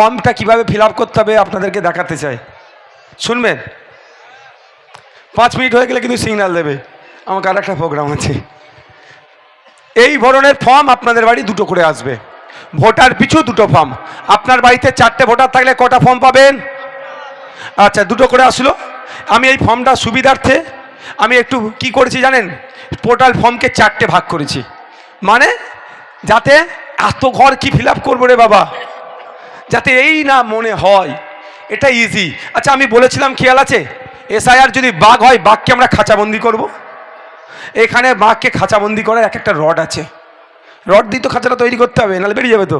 ফর্মটা কীভাবে ফিল করতে হবে আপনাদেরকে দেখাতে চাই। শুনবেন? পাঁচ মিনিট হয়ে গেলে কিন্তু সিগন্যাল দেবে। আমাকে আর একটা প্রোগ্রাম আছে। এই ধরনের ফর্ম আপনাদের বাড়ি দুটো করে আসবে। ভোটার পিছু দুটো ফর্ম আপনার বাড়িতে চারটে ভোটার থাকলে কটা ফর্ম পাবেন? আচ্ছা দুটো করে আসলো। আমি এই ফর্মটা সুবিধার্থে আমি একটু কি করেছি জানেন? পোর্টাল ফর্মকে চারটে ভাগ করেছি। মানে যাতে এত ঘর কি ফিল করব রে বাবা? যাতে এই না মনে হয়। এটা ইজি আচ্ছা আমি বলেছিলাম, খেয়াল আছে? এসআইআর যদি বাঘ হয়, বাঘকে আমরা খাঁচাবন্দি করব। এখানে বাঘকে খাঁচাবন্দি করার এক একটা রড আছে। রড দিয়ে তো খাঁচাটা তৈরি করতে হবে, নাহলে বেরিয়ে যাবে তো।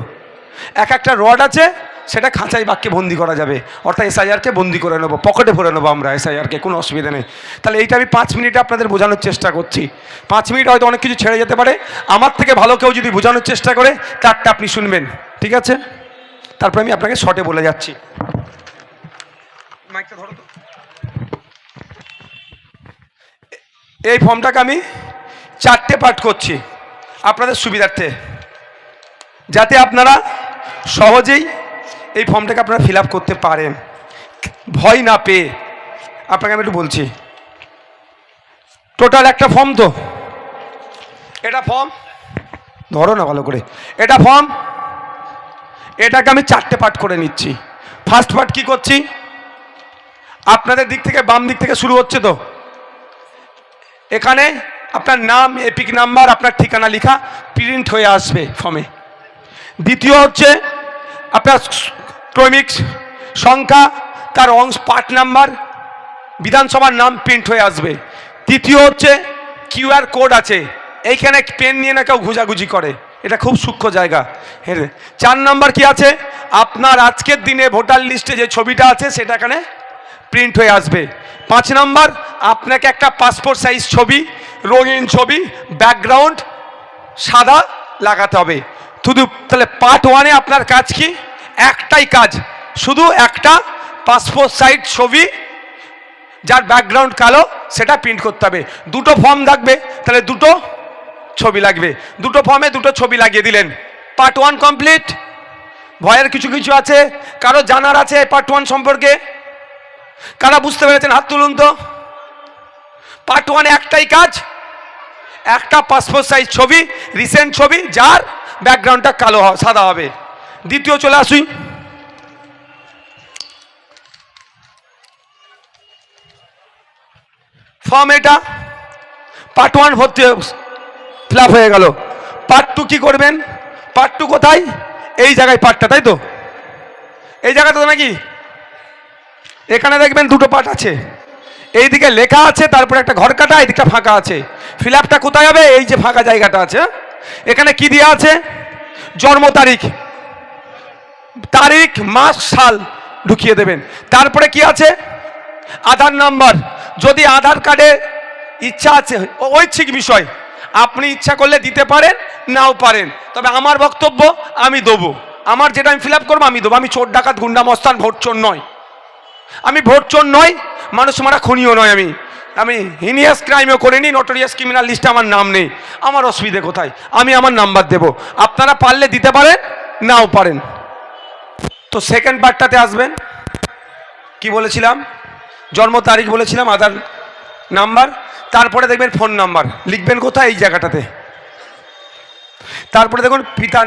এক একটা রড আছে, সেটা খাঁচায় বাঘকে বন্দি করা যাবে। অর্থাৎ এসআইআরকে বন্দি করে নেব, পকেটে ভরে নেব আমরা এসআইআরকে, কোনো অসুবিধা নেই। তাহলে এইটা আমি পাঁচ মিনিটে আপনাদের বোঝানোর চেষ্টা করছি। পাঁচ মিনিট হয়তো অনেক কিছু ছেড়ে যেতে পারে। আমার থেকে ভালো কেউ যদি বোঝানোর চেষ্টা করে, তারটা আপনি শুনবেন। ঠিক আছে? তারপরে আমি আপনাকে শর্টে বলে যাচ্ছি। মাইকটা ধরো তো। এই ফর্মটাকে আমি চারটে পাঠ করছি আপনাদের সুবিধার্থে। যাতে আপনারা সহজেই এই ফর্মটাকে আপনারা ফিল আপ করতে পারেন। ভয় না পেয়ে আপনাকে আমি একটু বলছি। টোটাল একটা ফর্ম তো। এটা ফর্ম ধরো না ভালো করে। এটা ফর্ম এটাকে আমি চারটে পার্ট করে নিচ্ছি। ফার্স্ট পার্ট কি করছি? আপনাদের দিক থেকে বাম দিক থেকে শুরু হচ্ছে তো? এখানে আপনার নাম, এপিক নাম্বার, আপনার ঠিকানা লেখা প্রিন্ট হয়ে আসবে ফর্মে দ্বিতীয় হচ্ছে আপনার ক্রমিক সংখ্যা, তার অংশ পার্ট নাম্বার বিধানসভার নাম প্রিন্ট হয়ে আসবে। তৃতীয় হচ্ছে কিউআর কোড আছে। এইখানে পেন নিয়ে না কেউ ঘুজাঘুজি করে। এটা খুব সূক্ষ্ম জায়গা। হ্যাঁ চার নাম্বার কি আছে? আপনার আজকের দিনে ভোটার লিস্টে যে ছবিটা আছে, সেটা এখানে প্রিন্ট হয়ে আসবে। পাঁচ নাম্বার, আপনাকে একটা পাসপোর্ট সাইজ ছবি, রঙিন ছবি ব্যাকগ্রাউন্ড সাদা লাগাতে হবে। শুধু তাহলে পার্ট ওয়ানে আপনার কাজ কি? একটাই কাজ। শুধু একটা পাসপোর্ট সাইজ ছবি, যার ব্যাকগ্রাউন্ড কালো, সেটা প্রিন্ট করতে হবে। দুটো ফর্ম থাকবে। তাহলে দুটো ছবি লাগবে। দুটো ফর্মে দুটো ছবি লাগিয়ে দিলেন। পার্ট ওয়ান কমপ্লিট ভয়ের কিছু কিছু আছে? কারও জানার আছে পার্ট ওয়ান সম্পর্কে? কারা বুঝতে পেরেছেন? হাত তুলুন তো। পার্ট ওয়ান একটাই কাজ। একটা পাসপোর্ট সাইজ ছবি রিসেন্ট ছবি, যার ব্যাকগ্রাউন্ডটা কালো সাদা হবে। দ্বিতীয় চলে আসুই ফর্ম এটা। পার্ট ওয়ান ভর্তি ফিল হয়ে গেল। পার্ট টু কী করবেন? পার্ট টু কোথায়? এই জায়গায় পার্টটা তাই তো? এই জায়গাটা তো নাকি? এখানে দেখবেন দুটো পার্ট আছে। এইদিকে লেখা আছে, তারপরে একটা ঘর কাটা, এইদিকটা ফাঁকা আছে। ফিল আপটা কোথায় হবে? এই যে ফাঁকা জায়গাটা আছে? এখানে কি দেওয়া আছে? জন্ম তারিখ। তারিখ, মাস, সাল ঢুকিয়ে দেবেন। তারপরে কি আছে? আধার নাম্বার। যদি আধার কার্ডে ইচ্ছা আছে ঐচ্ছিক বিষয়। আপনি ইচ্ছা করলে দিতে পারেন, নাও পারেন। তবে আমার বক্তব্য আমি দেবো। আমার যেটা আমি ফিল আপ করব, আমি দেবো। আমি চোর ডাকাত, গুন্ডা, মস্তান ভোট চোর নয় আমি ভোট চোর নয় মানুষ মারা খুনিও নয় আমি। আমি হিনিয়াস ক্রাইমও করিনি নটোরিয়াস ক্রিমিনাল লিস্টে আমার নাম নেই। আমার অসুবিধে কোথায়? আমি আমার নাম্বার দেব। আপনারা পারলে দিতে পারেন, নাও পারেন। তো সেকেন্ড পার্টটাতে আসবেন। কি বলেছিলাম? জন্ম তারিখ বলেছিলাম, আধার নাম্বার তারপরে দেখবেন ফোন নাম্বার। লিখবেন কোথায় এই জায়গাটাতে? তারপরে দেখুন পিতা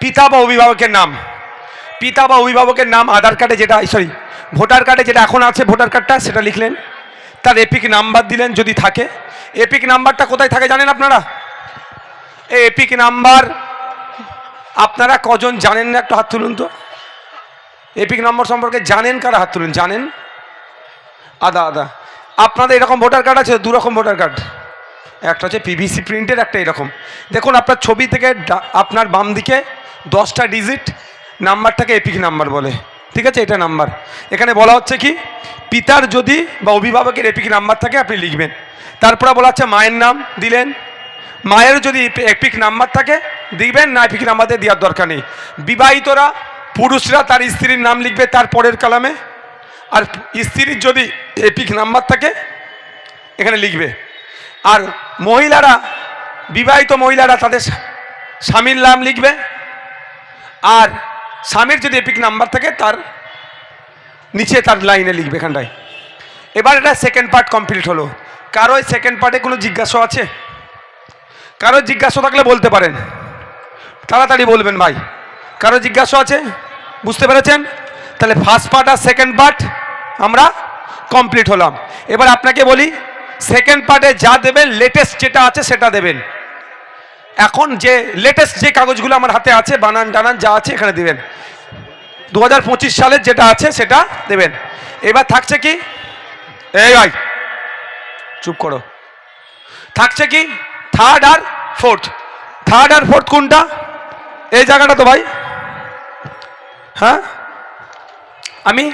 পিতা বা অভিভাবকের নাম। পিতা বা অভিভাবকের নাম, আধার কার্ডে যেটা সরি, ভোটার কার্ডে যেটা এখন আছে ভোটার কার্ডটা, সেটা লিখলেন। তার এপিক নাম্বার দিলেন যদি থাকে। এপিক নাম্বারটা কোথায় থাকে জানেন আপনারা? এই এপিক নাম্বার, আপনারা কজন জানেন না একটু হাত তুলুন তো? এপিক নম্বর সম্পর্কে জানেন কারা হাত তুলুন? জানেন? আদা আদা। আপনাদের এরকম ভোটার কার্ড আছে দু রকম ভোটার কার্ড একটা হচ্ছে পিভিসি প্রিন্টের একটা এরকম। দেখুন, আপনার ছবি থেকে আপনার বাম দিকে দশটা ডিজিট নাম্বারটাকে এপিক নাম্বার বলে। ঠিক আছে? এটা নাম্বার। এখানে বলা হচ্ছে কি, পিতার যদি বা অভিভাবকের এপিক নাম্বার থাকে, আপনি লিখবেন। তারপরে বলা হচ্ছে মায়ের নাম দিলেন। মায়ের যদি এপিক নাম্বার থাকে, দিবেন, না এপিক নাম্বার দিয়ে দেওয়ার দরকার নেই। বিবাহিতরা, পুরুষরা তার স্ত্রীর নাম লিখবে তার পরের কালামে। আর স্ত্রীর যদি এপিক নাম্বার থাকে, এখানে লিখবে। আর মহিলারা, বিবাহিত মহিলারা তাদের স্বামীর নাম লিখবে। আর স্বামীর যদি এপিক নাম্বার থাকে, তার নিচে তার লাইনে লিখবে এখানটায়। এবার এটা সেকেন্ড পার্ট কমপ্লিট হলো। কারও সেকেন্ড পার্টে কোনো জিজ্ঞাসা আছে? কারও জিজ্ঞাসা থাকলে বলতে পারেন। তাড়াতাড়ি বলবেন ভাই। কারও জিজ্ঞাসা আছে? বুঝতে পেরেছেন? তাহলে ফার্স্ট পার্ট আর সেকেন্ড পার্ট আমরা কমপ্লিট হলাম। এবার আপনাকে বলি সেকেন্ড পার্টে যা দেবেন লেটেস্ট যেটা আছে সেটা দেবেন। এখন যে লেটেস্ট যে কাগজগুলো আমার হাতে আছে, বানান টানান যা আছে এখানে দেবেন। দু হাজার পঁচিশ সালের যেটা আছে সেটা দেবেন। এবার থাকছে কি? এই ভাই, চুপ করো। থাকছে কি? থার্ড আর ফোর্থ থার্ড আর ফোর্থ কোনটা? এই জায়গাটা তো ভাই। হ্যাঁ? আমি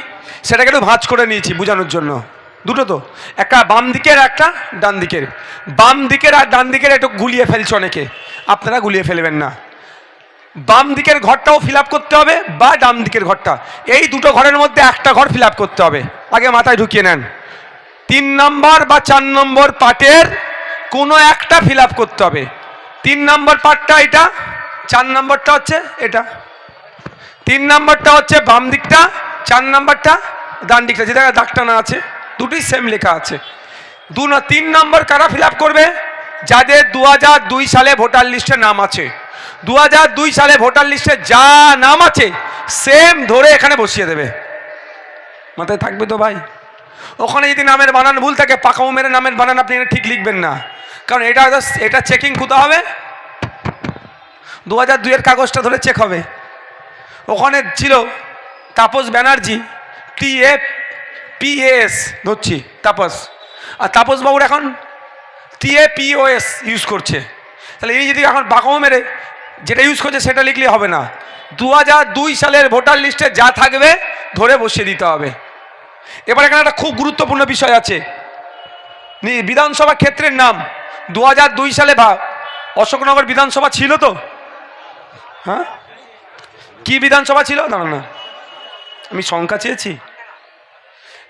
সেটাকে একটু ভাঁজ করে নিয়েছি বোঝানোর জন্য। দুটো তো। একটা বাম দিকের, একটা ডান দিকের। বাম দিকের আর ডান দিকের একটু গুলিয়ে ফেলছে অনেকে। আপনারা গুলিয়ে ফেলবেন না। বাম দিকের ঘরটাও ফিল করতে হবে বা ডান দিকের ঘরটা। এই দুটো ঘরের মধ্যে একটা ঘর ফিল করতে হবে। আগে মাথায় ঢুকিয়ে নেন। তিন নম্বর বা চার নম্বর পার্টের কোনো একটা ফিল করতে হবে। তিন নম্বর পার্টটা এটা, চার নম্বরটা হচ্ছে এটা। তিন নম্বরটা হচ্ছে বাম দিকটা, চার নম্বরটা ডান দিকটা। যে জায়গায় দাগটা না আছে, দুটি সেম লেখা আছে। দু না, তিন নম্বর কারা ফিল করবে? যাদের দু দুই সালে ভোটার লিস্টে নাম আছে। দু দুই সালে ভোটার লিস্টে যা নাম আছে সেম ধরে এখানে বসিয়ে দেবে। মাথায় থাকবে তো ভাই? ওখানে যদি নামের বানান ভুল থাকে, পাকামো মেরে নামের বানান আপনি ঠিক লিখবেন না। কারণ এটা এটা চেকিং কোথা হবে? দু হাজার দুইয়ের কাগজটা ধরে চেক হবে। ওখানে ছিল তাপস ব্যানার্জি টি এ পিএস ধরছি, তাপস। আর তাপস বাবুর এখন টি এ পিওএস ইউজ করছে। তাহলে এই যদি এখন বাঁকাও মেরে যেটা ইউজ করছে সেটা লিখলে হবে না। দু দুই সালের ভোটার লিস্টে যা থাকবে ধরে বসিয়ে দিতে হবে। এবার এখানে একটা খুব গুরুত্বপূর্ণ বিষয় আছে। বিধানসভা ক্ষেত্রের নাম দু হাজার দুই সালে বা অশোকনগর বিধানসভা ছিল তো? হ্যাঁ? কি বিধানসভা ছিল? না না আমি সংখ্যা চেয়েছি।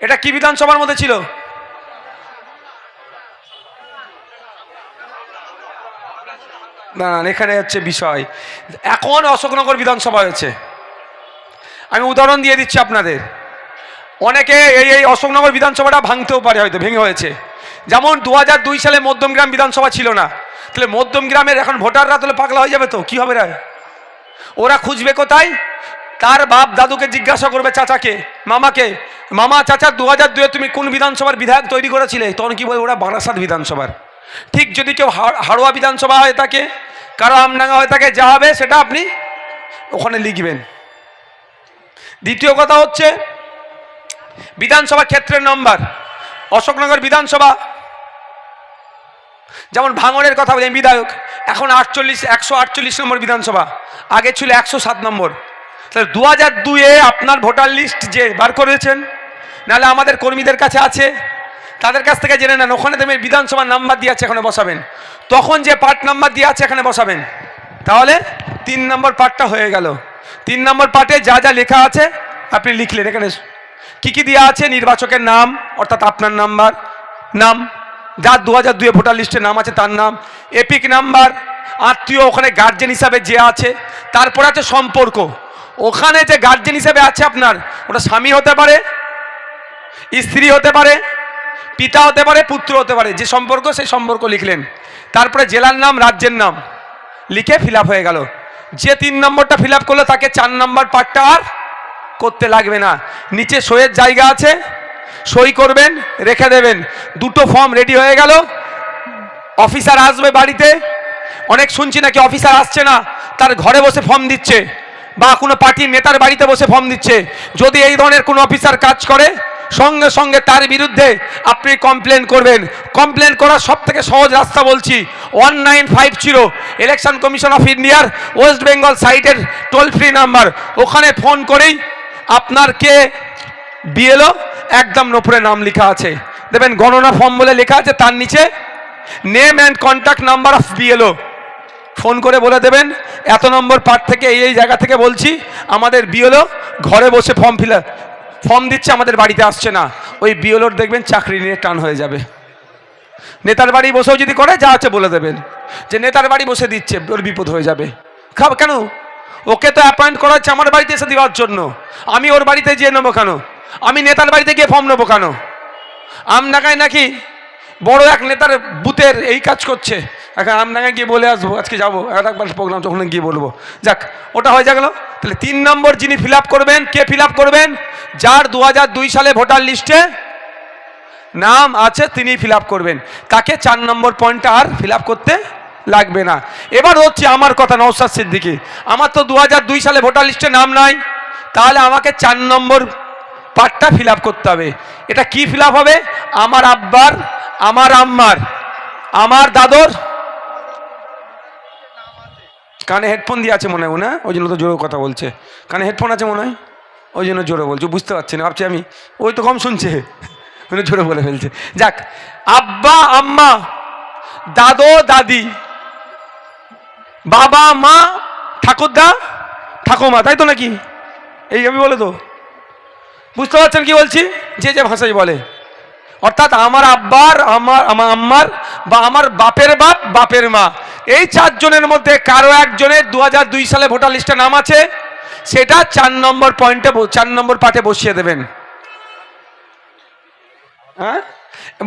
এটা কি বিধানসভার মধ্যে ছিল? না না এখানে হচ্ছে বিষয়। এখন অশোকনগর বিধানসভা হয়েছে। আমি উদাহরণ দিয়ে দিচ্ছি আপনাদের। অনেকে এই এই অশোকনগর বিধানসভাটা ভাঙতেও পারে হয়তো, ভেঙে হয়েছে। যেমন দু সালে মধ্যমগ্রাম বিধানসভা ছিল না। তাহলে মধ্যমগ্রামের এখন ভোটাররা তাহলে পাগলা হয়ে যাবে তো? কি হবে রে? ওরা খুঁজবে কোথায়? তার বাপ দাদুকে জিজ্ঞাসা করবে চাচাকে, মামাকে। মামা, চাচা দু হাজার দুয়ে তুমি কোন বিধানসভার বিধায়ক তৈরি করেছিলে? তখন কি বলে, ওরা বারাসাত বিধানসভার। ঠিক যদি কেউ হাড়- হাড়োয়া বিধানসভা হয়ে থাকে কারও আমডাঙ্গা হয়ে থাকে যা হবে সেটা আপনি ওখানে লিখবেন। দ্বিতীয় কথা হচ্ছে, বিধানসভা ক্ষেত্রের নম্বর, অশোকনগর বিধানসভা যেমন ভাঙড়ের কথা বলি বিধায়ক। এখন আটচল্লিশ, একশো আটচল্লিশ নম্বর বিধানসভা। আগে ছিল একশো সাত নম্বর। তাহলে দু হাজার দুয়ে আপনার ভোটার লিস্ট যে বার করেছেন, নাহলে আমাদের কর্মীদের কাছে আছে, তাদের কাছ থেকে জেনে নেন। ওখানে তুমি বিধানসভার নাম্বার দিয়ে আছে, এখানে বসাবেন। তখন যে পার্ট নাম্বার দিয়ে আছে, এখানে বসাবেন। তাহলে তিন নম্বর পার্টটা হয়ে গেল। তিন নম্বর পার্টে যা যা লেখা আছে, আপনি লিখলেন। এখানে কি কি দেওয়া আছে? নির্বাচকের নাম, অর্থাৎ আপনার নাম্বার, নাম। যার দু হাজার দুয়ে ভোটার লিস্টে নাম আছে তার নাম। এপিক নাম্বার, আত্মীয় ওখানে গার্জেন হিসাবে যে আছে, তারপর আছে সম্পর্ক। ওখানে যে গার্জেন হিসাবে আছে আপনার, ওটা স্বামী হতে পারে, স্ত্রী হতে পারে, পিতা হতে পারে, পুত্র হতে পারে, যে সম্পর্ক সেই সম্পর্ক লিখলেন। তারপরে জেলার নাম, রাজ্যের নাম, লিখে ফিল হয়ে গেল। যে তিন নম্বরটা ফিল করল, তাকে চার নম্বর পার্টটা আর করতে লাগবে না। নিচে সইয়ের জায়গা আছে সই করবেন, রেখে দেবেন। দুটো ফর্ম রেডি হয়ে গেল। অফিসার আসবে বাড়িতে। অনেক শুনছি নাকি অফিসার আসছে না, তার ঘরে বসে ফর্ম দিচ্ছে বা কোনো পার্টির নেতার বাড়িতে বসে ফর্ম দিচ্ছে। যদি এই ধরনের কোনো অফিসার কাজ করে, সঙ্গে সঙ্গে তার বিরুদ্ধে আপনি কমপ্লেন করবেন। কমপ্লেন করার সব থেকে সহজ রাস্তা বলছি one nine five zero election commission of ইন্ডিয়ার ওয়েস্ট বেঙ্গল সাইটের টোল ফ্রি নাম্বার ওখানে ফোন করেই আপনার কে বিএলও একদম নোপরে নাম লেখা আছে। দেখবেন গণনা ফর্ম বলে লেখা আছে, তার নিচে name and contact number of BLO phone করে বলে দেবেন, এত নম্বর পার্ট থেকে এই এই জায়গা থেকে বলছি, আমাদের বিএলও ঘরে বসে ফর্ম ফিল ফর্ম দিচ্ছে, আমাদের বাড়িতে আসছে না। ওই বিএলওর দেখবেন চাকরি নিয়ে টান হয়ে যাবে। নেতার বাড়ি বসেও যদি করে, যা আছে বলে দেবেন। যে নেতার বাড়ি বসে দিচ্ছে, ওর বিপদ হয়ে যাবে। খাব কেন? ওকে তো অ্যাপয়েন্ট করা হচ্ছে আমার বাড়িতে এসে দেওয়ার জন্য। আমি ওর বাড়িতে যেয়ে নেব কেন? আমি নেতার বাড়িতে গিয়ে ফর্ম নেব কেন? আমডাঙ্গায় নাকি বড় এক নেতার বুথের এই কাজ করছে। এখন আমডাঙ্গায় গিয়ে বলে আসব, আজকে যাব। একবার প্রোগ্রাম যখন গিয়ে বলব। যাক, ওটা হয়ে গেল। তাহলে তিন নম্বর যিনি ফিল করবেন, কে ফিল করবেন? যার দু হাজার দুই সালে ভোটার লিস্টে নাম আছে, তিনি ফিল করবেন। তাকে চার নম্বর পয়েন্টটা আর ফিল করতে লাগবে না। এবার হচ্ছে আমার কথা নৌসাদ সিদ্দিকি। আমার তো দু হাজার দুই সালে ভোটার লিস্টে নাম নাই। তাহলে আমাকে চার নম্বর পার্টটা ফিল করতে হবে। এটা কি ফিল হবে? আমার আব্বার, আমার আম্মার, আমার দাদর। কানে হেডফোন দিয়ে আছে মনে হয় না ওই জন্য তো জোরে কথা বলছে। কানে হেডফোন আছে মনে হয়? ওই জন্য জোরে বলছে। বুঝতে পারছি না, ভাবছি আমি, ওই তো কম শুনছে। ওই জোরে বলে ফেলছে। যাক, আব্বা, আম্মা, দাদো, দাদি, বাবা, মা, ঠাকুরদা ঠাকুমা তাই তো নাকি? এই আমি বলে তো। বুঝতে পারছেন কি বলছি? যে যে ভাষায় বলে। অর্থাৎ আমার আব্বার, আমার আমার আম্মার বা আমার বাপের বাপ, বাপের মা। এই চারজনের মধ্যে কারও একজনের দু দুই সালে ভোটার লিস্টে নাম আছে, সেটা চার নম্বর পয়েন্টে চার নম্বর পার্টে বসিয়ে দেবেন। হ্যাঁ?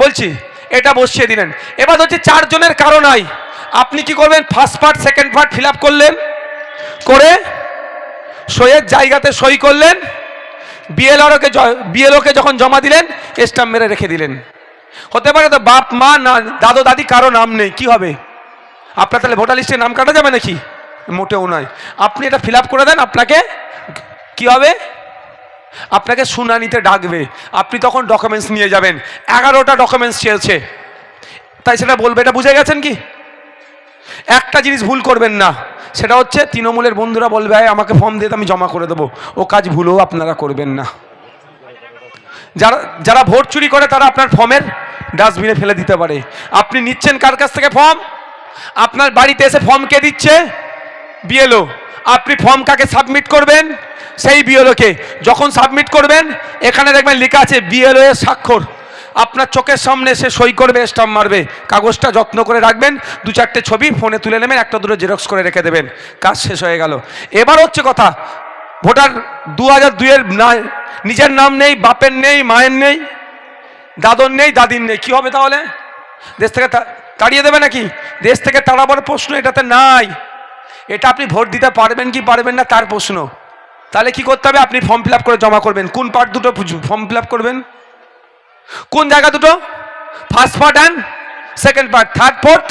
বলছি, এটা বসিয়ে দিলেন। এবার হচ্ছে চারজনের কারও নাই। আপনি কি করবেন? First part, second part fill করলেন, করে সইয়ের জায়গাতে সই করলেন বিএলআরওকে বিএলওকে যখন জমা দিলেন, স্টাম্প মেরে রেখে দিলেন। হতে পারে তো বাপ, মা, না, দাদু, দাদি কারও নাম নেই, কি হবে? আপনার তাহলে ভোটার লিস্টে নাম কাটা যাবে নাকি? মোটেও নয়। আপনি এটা ফিল করে দেন, আপনাকে কি হবে? আপনাকে শুনানিতে ডাকবে। আপনি তখন ডকুমেন্টস নিয়ে যাবেন। এগারোটা ডকুমেন্টস চেয়েছে। তাই সেটা বলবে, এটা বুঝে গেছেন কি? একটা জিনিস ভুল করবেন না। সেটা হচ্ছে তৃণমূলের বন্ধুরা বলবে "এই, আমাকে ফর্ম দিয়ে আমি জমা করে দেবো। ও কাজ ভুলও আপনারা করবেন না। যারা যারা ভোট চুরি করে তারা আপনার ফর্মের ডাস্টবিনে ফেলে দিতে পারে। আপনি নিচ্ছেন কার কাছ থেকে ফর্ম আপনার বাড়িতে এসে ফর্ম কে দিচ্ছে? বিএলও। আপনি ফর্ম কাকে সাবমিট করবেন? সেই বিএলওকে। যখন সাবমিট করবেন এখানে দেখবেন লেখা আছে বিএলও এর স্বাক্ষর। আপনার চোখের সামনে সে সই করবে স্টাম্প মারবে। কাগজটা যত্ন করে রাখবেন, দু চারটে ছবি ফোনে তুলে নেবেন, একটা দুটো জেরক্স করে রেখে দেবেন। কাজ শেষ হয়ে গেল। এবার হচ্ছে কথা, ভোটার দু হাজার দুইয়ের না, নিজের নাম নেই, বাপের নেই, মায়ের নেই, দাদর নেই, দাদির নেই, কি হবে তাহলে? দেশ থেকে তাড়িয়ে দেবে নাকি? দেশ থেকে তাড়াবার প্রশ্ন এটাতে নাই। এটা আপনি ভোট দিতে পারবেন কি পারবেন না, তার প্রশ্ন। তাহলে কি করতে হবে? আপনি ফর্ম ফিল করে জমা করবেন। কোন পার্ট দুটো ফর্ম ফিল করবেন? কোন জায়গা দুটো? First part and second part third fourth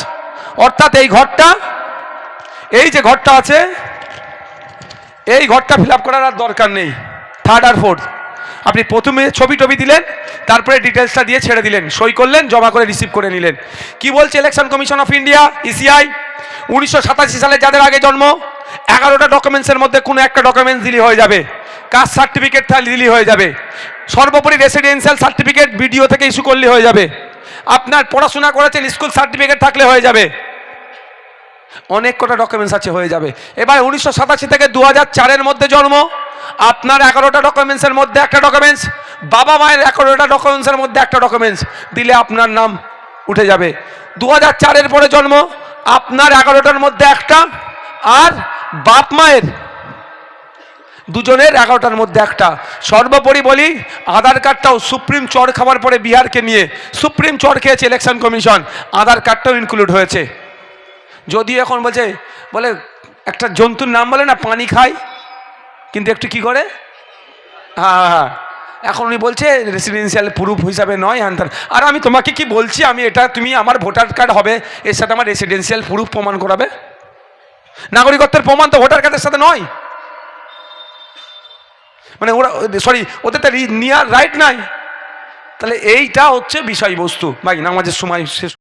অর্থাৎ এই ঘরটা, এই যে ঘরটা আছে, এই ঘরটা ফিল করার আর দরকার নেই। থার্ড আর ফোর্থ আপনি প্রথমে ছবি টবি দিলেন, তারপরে ডিটেলসটা দিয়ে ছেড়ে দিলেন, সই করলেন, জমা করে রিসিভ করে নিলেন। কি বলছে election commission of India ECI উনিশশো সাতাশি সালে যাদের আগে জন্ম এগারোটা ডকুমেন্টসের মধ্যে কোনো একটা ডকুমেন্টস দিলি হয়ে যাবে। কাস্ট সার্টিফিকেট তাহলে দিলি হয়ে যাবে। সর্বোপরি রেসিডেন্সিয়াল সার্টিফিকেট বিডিও থেকে ইস্যু করলে হয়ে যাবে। আপনার পড়াশোনা করেছেন স্কুল সার্টিফিকেট থাকলে হয়ে যাবে। অনেক কটা ডকুমেন্টস আছে, হয়ে যাবে। এবার উনিশশো সাতাশি থেকে দু হাজার চারের মধ্যে জন্ম। আপনার এগারোটা ডকুমেন্টসের মধ্যে একটা ডকুমেন্টস বাবা মায়ের এগারোটা ডকুমেন্টসের মধ্যে একটা ডকুমেন্টস দিলে আপনার নাম উঠে যাবে। দু হাজার চারের পরে জন্ম। আপনার এগারোটার মধ্যে একটা। আর বাপ মায়ের। দুজনের এগারোটার মধ্যে একটা। সর্বোপরি বলি আধার কার্ডটাও সুপ্রিম চর খাওয়ার পরে বিহারকে নিয়ে। সুপ্রিম চর খেয়েছে ইলেকশন কমিশন আধার কার্ডটাও ইনক্লুড হয়েছে। যদিও এখন বলছে বলে একটা জন্তুর নাম বলে না পানি খায় কিন্তু একটু কি করে? হ্যাঁ হ্যাঁ, হ্যাঁ। এখন উনি বলছে রেসিডেন্সিয়াল প্রুফ হিসাবে নয় হ্যান। আর আমি তোমাকে কি বলছি আমি এটা তুমি আমার ভোটার কার্ড হবে এর সাথে আমার রেসিডেন্সিয়াল প্রুফ প্রমাণ করাবে? নাগরিকত্বের প্রমাণ তো ভোটার কার্ডের সাথে নয়। মানে ওরা সরি ওদের তো নেওয়ার রাইট নাই। তাহলে এইটা হচ্ছে বিষয়বস্তু। ভাই, নামাজের সময় শেষ